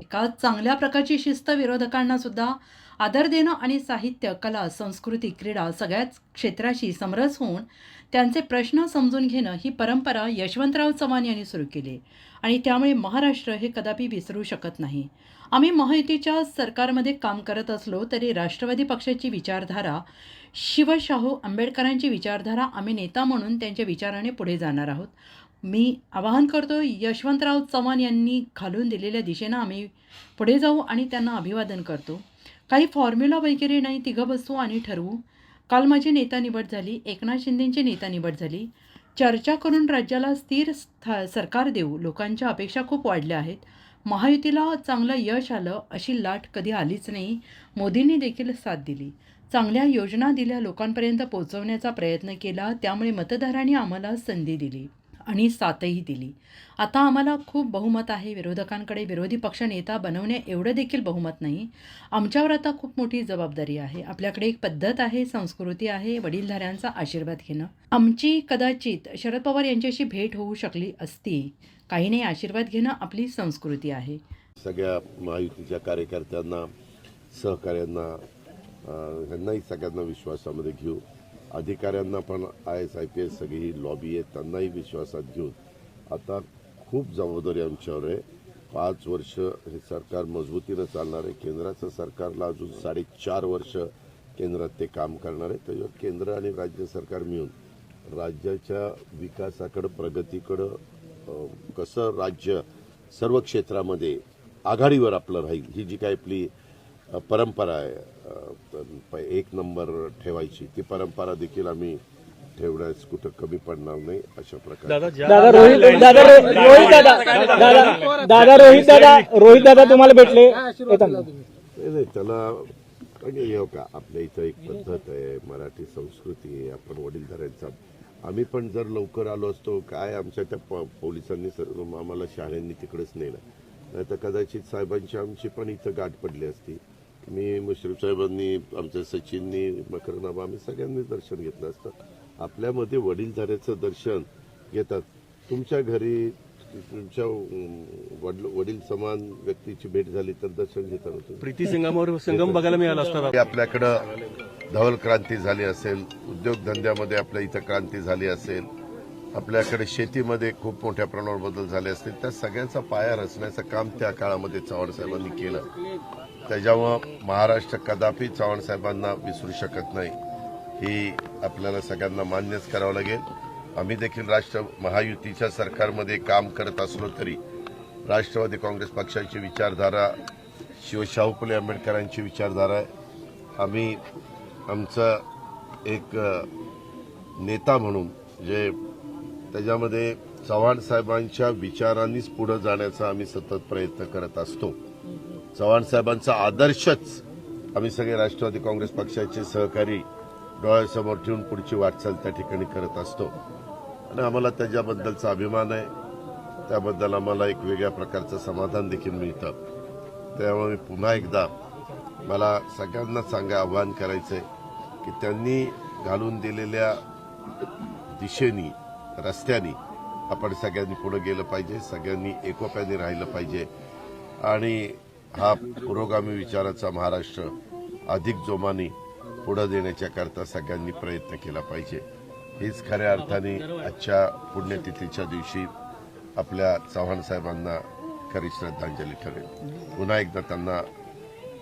एका चांगल्या प्रकारची शिस्त विरोधकांना सुद्धा आदर देणं आणि साहित्य कला संस्कृती क्रीडा सगळ्याच क्षेत्राशी समरस होऊन त्यांचे प्रश्न समजून घेणं ही परंपरा यशवंतराव चव्हाण यांनी सुरू केली. आणि त्यामुळे महाराष्ट्र हे कदापि विसरू शकत नाही. आम्ही महायुतीच्या सरकारमध्ये काम करत असलो तरी राष्ट्रवादी पक्षाची विचारधारा शिवशाहू आंबेडकरांची विचारधारा आम्ही नेता म्हणून त्यांच्या विचाराने पुढे जाणार आहोत. मी आवाहन करतो यशवंतराव चव्हाण यांनी घालून दिलेल्या दिशेनं आम्ही पुढे जाऊ आणि त्यांना अभिवादन करतो. काही फॉर्म्युला वगैरे नाही तिघं बसू आणि ठरवू. काल माझी नेता निवड झाली एकनाथ शिंदेंची नेता निवड झाली. चर्चा करून राज्याला स्थिर स्था सरकार देऊ. लोकांच्या अपेक्षा खूप वाढल्या आहेत. महायुतीला चांगलं यश आलं अशी लाट कधी आलीच नाही. मोदींनी देखील साथ दिली. चांगल्या योजना दिल्या लोकांपर्यंत पोहोचवण्याचा प्रयत्न केला त्यामुळे मतदारांनी आम्हाला संधी दिली. आणि साथही दिली. आता आम्हाला खूप बहुमत आहे विरोधकांकडे विरोधी पक्ष नेता बनवणे एवढं देखील बहुमत नाही. आमच्यावर आता खूप मोठी जबाबदारी आहे. आपल्याकडे एक पद्धत आहे संस्कृती आहे वडीलधाऱ्यांचा आशीर्वाद घेणं. आमची कदाचित शरद पवार यांच्याशी भेट होऊ शकली असती. काही नाही आशीर्वाद घेणं आपली संस्कृती आहे. सगळ्या महायुतीच्या कार्यकर्त्यांना सहकार्यांना अ, ह्यांनाही सगळ्यांना विश्वासामध्ये घेऊ. अधिकाऱ्यांना पण I S I P S सगळी ही लॉबी आहे त्यांनाही विश्वासात घेऊन. आता खूप जबाबदारी आमच्यावर आहे. पाच वर्ष हे सरकार मजबूतीनं चालणार आहे. केंद्राचं सरकारला अजून साडेचार वर्ष केंद्रात ते काम करणार आहे. त्याच्यावर केंद्र आणि राज्य सरकार मिळून राज्याच्या विकासाकडं प्रगतीकडं कसं राज्य सर्व क्षेत्रामध्ये आघाडीवर आपलं राहील ही जी काय आपली परंपरा आहे. एक नंबर ठेवायची. ती परंपरा देखील आम्ही ठेवण्यास कुठं कमी पडणार नाही अशा प्रकारे दादा रोहित दादा रोहित दादा दादा दादा रोहित दादा रोहित दादा तुम्हाला भेटले? नाही त्याला म्हणजे हे का आपल्या इथं एक पद्धत आहे मराठी संस्कृती आहे आपण वडीलधाऱ्यांचा. आम्ही पण जर लवकर आलो असतो काय आमच्या त्या पोलिसांनी आम्हाला शाळांनी तिकडेच नेलं. नाही तर कदाचित साहेबांची आमची पण इथं गाठ पडली असती. मी मुश्रीफ साहेबांनी आमच्या सचिननी मकरनामा आम्ही सगळ्यांनी दर्शन घेतलं असतं. आपल्यामध्ये वडीलधाऱ्याचं दर्शन घेतात. तुमच्या घरी तुमच्या वडील वडील समान व्यक्तीची भेट झाली तर दर्शन घेता ना तुम्ही? प्रीती संगमावर संगम बघायला मिळाला असता आपल्याकडं धवल क्रांती झाली असेल उद्योगधंद्यामध्ये आपल्या इथं क्रांती झाली असेल आपल्याकडे शेतीमध्ये खूप मोठ्या प्रमाणावर बदल झाले असतील. त्या सगळ्यांचा पाया रचण्याचं काम त्या काळामध्ये चव्हाण साहेबांनी केलं. त्याच्यामुळं महाराष्ट्र कदापि चव्हाण साहेबांना विसरू शकत नाही. ही आपल्याला सगळ्यांना मान्यच करावं लागेल. आम्ही देखील राष्ट्र महायुतीच्या सरकारमध्ये काम करत असलो तरी राष्ट्रवादी काँग्रेस पक्षाची विचारधारा शिवशाहू फुले आंबेडकरांची विचारधारा आहे. आम्ही आमचं एक नेता म्हणून जे त्याच्यामध्ये चव्हाण साहेबांच्या विचारांनीच पुढे जाण्याचा आम्ही सतत प्रयत्न करत असतो. चव्हाण साहेबांचा आदर्शच आम्ही सगळे राष्ट्रवादी काँग्रेस पक्षाचे सहकारी डोळ्यासमोर ठेवून पुढची वाटचाल त्या ठिकाणी करत असतो. आणि आम्हाला त्याच्याबद्दलचा अभिमान आहे. त्याबद्दल आम्हाला एक वेगळ्या प्रकारचं समाधान देखील मिळतं. त्यामुळे मी पुन्हा एकदा मला सगळ्यांना सांगा आव्हान आहे की त्यांनी घालून दिलेल्या दिशेनी रस्त्यानी आपण सगळ्यांनी पुढे गेलं पाहिजे सगळ्यांनी एकोप्याने राहिलं पाहिजे. आणि हा पुरोगामी विचाराचा महाराष्ट्र अधिक जोमाने पुढे देण्याच्या करता सगळ्यांनी प्रयत्न केला पाहिजे. हीच खऱ्या अर्थाने आजच्या पुण्यतिथीच्या दिवशी आपल्या चव्हाण साहेबांना खरी श्रद्धांजली ठरेल. पुन्हा एकदा त्यांना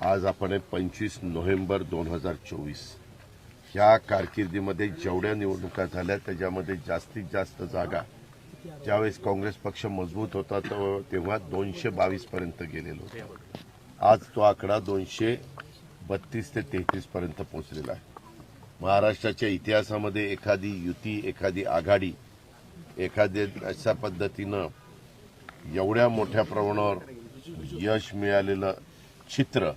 आज आपण आहे पंचवीस नोव्हेंबर दोन हजार चोवीस. ह्या कारकिर्दीमध्ये जेवढ्या निवडणुका झाल्या त्याच्यामध्ये जास्तीत जास्त जागा ज्यावेळेस काँग्रेस पक्ष मजबूत होता तो- तेव्हा दोनशे बावीस पर्यंत गेलेलो होतो. आज तो आकडा दोनशे बत्तीस ते तेहतीस पर्यंत पोहोचलेला आहे. महाराष्ट्राच्या इतिहासामध्ये एखादी युती एखादी आघाडी एखाद्या अशा पद्धतीनं एवढ्या मोठ्या प्रमाणावर यश मिळालेलं चित्र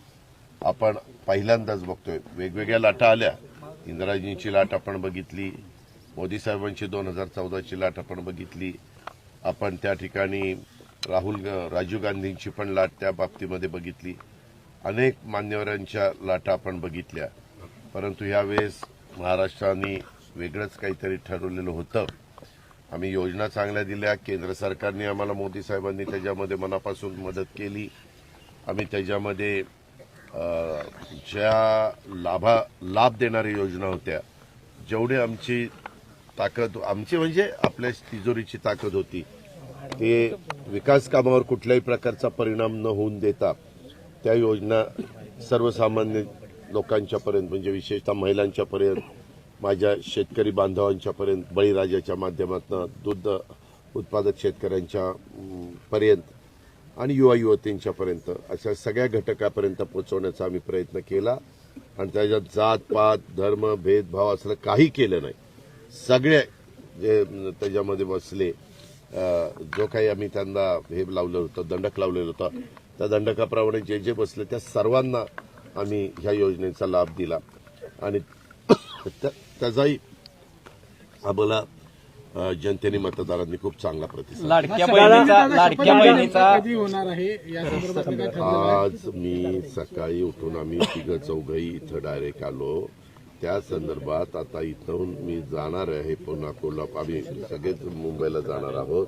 आपण पहिल्यांदाच बघतोय. वेगवेगळ्या लाटा आल्या. इंदिराजींची लाट आपण बघितली. मोदी साहेबांची दोन हजार चौदाची लाट आपण बघितली. आपण त्या ठिकाणी राहुल राजीव गांधींची पण लाट त्या बाबतीमध्ये बघितली. अनेक मान्यवरांच्या लाटा आपण बघितल्या. परंतु यावेळेस महाराष्ट्राने वेगळंच काहीतरी ठरवलेलं होतं. आम्ही योजना चांगल्या दिल्या. केंद्र सरकारने आम्हाला मोदी साहेबांनी त्याच्यामध्ये मनापासून मदत केली. आम्ही त्याच्यामध्ये ज्या लाभा लाभ देणाऱ्या योजना होत्या जेवढे आमची ताकद आमची म्हणजे आपल्या तिजोरीची ताकद होती ते विकास कामावर कुठल्याही प्रकारचा परिणाम न होऊन देता त्या योजना सर्वसामान्य लोकांच्यापर्यंत म्हणजे विशेषतः महिलांच्यापर्यंत माझ्या शेतकरी बांधवांच्यापर्यंत बळीराजाच्या माध्यमातून दूध उत्पादक शेतकऱ्यांच्या पर्यंत आणि युवा युवतींच्यापर्यंत अशा सगळ्या घटकापर्यंत पोहोचवण्याचा आम्ही प्रयत्न केला. आणि त्याच्यात जात पात धर्म भेदभाव असलं काही केलं नाही. सगळे जे त्याच्यामध्ये बसले जो काही आम्ही त्यांना हे लावलं होतं दंडक लावलेलं होतं त्या दंडकाप्रमाणे जे जे बसले त्या सर्वांना आम्ही ह्या योजनेचा लाभ दिला. आणि त्या- त्याचाही आम्हाला जनतेने मतदारांनी खूप चांगला प्रतिसाद लाडक्या बहिणीचा लाडक्या बहिणीचा आज मी सकाळी उठून आम्ही तिघ चौघही इथं डायरेक्ट आलो. त्या संदर्भात आता इथून मी जाणार आहे पुन्हा कोल्हापूर. आम्ही सगळेच मुंबईला जाणार आहोत.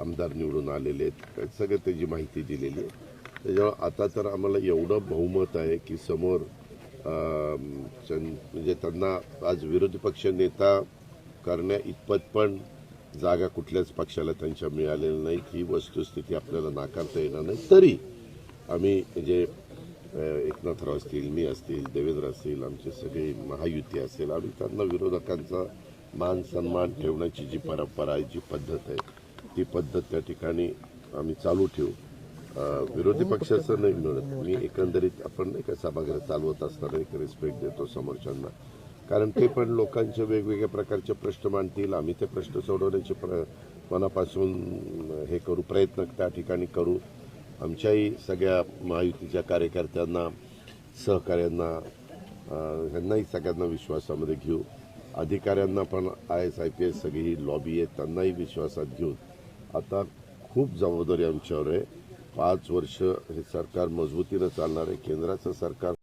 आमदार निवडून आलेले आहेत. सगळं त्याची माहिती दिलेली आहे. त्याच्यामुळे आता तर आम्हाला एवढं बहुमत आहे की समोर म्हणजे त्यांना आज विरोधी पक्ष नेता करण्या इतपत पण जागा कुठल्याच पक्षाला त्यांच्या मिळालेल्या नाहीत. ही वस्तुस्थिती आपल्याला नाकारता येणार नाही. तरी आम्ही म्हणजे एकनाथराव असतील मी असतील देवेंद्र असतील आमचे सगळे महायुती असेल आम्ही त्यांना विरोधकांचा मान सन्मान ठेवण्याची जी परंपरा आहे जी पद्धत आहे ती पद्धत त्या ठिकाणी आम्ही चालू ठेवू. विरोधी पक्षाचं नाही मिळत. मी एकंदरीत आपण नाही का सभागृह चालवत असताना एक रिस्पेक्ट देतो समोरच्यांना. कारण ते पण लोकांचे वेगवेगळ्या प्रकारचे प्रश्न मांडतील. आम्ही ते प्रश्न सोडवण्याचे प्र मनापासून हे करू प्रयत्न त्या ठिकाणी करू. आमच्याही सगळ्या महायुतीच्या कार्यकर्त्यांना सहकाऱ्यांना ह्यांनाही सगळ्यांना विश्वासामध्ये घेऊ. अधिकाऱ्यांना पण I S I P S सगळी ही लॉबी आहे त्यांनाही विश्वासात घेऊन आता खूप जबाबदारी आमच्यावर आहे. पाच वर्ष हे सरकार मजबूतीनं चालणार आहे. केंद्राचं सरकार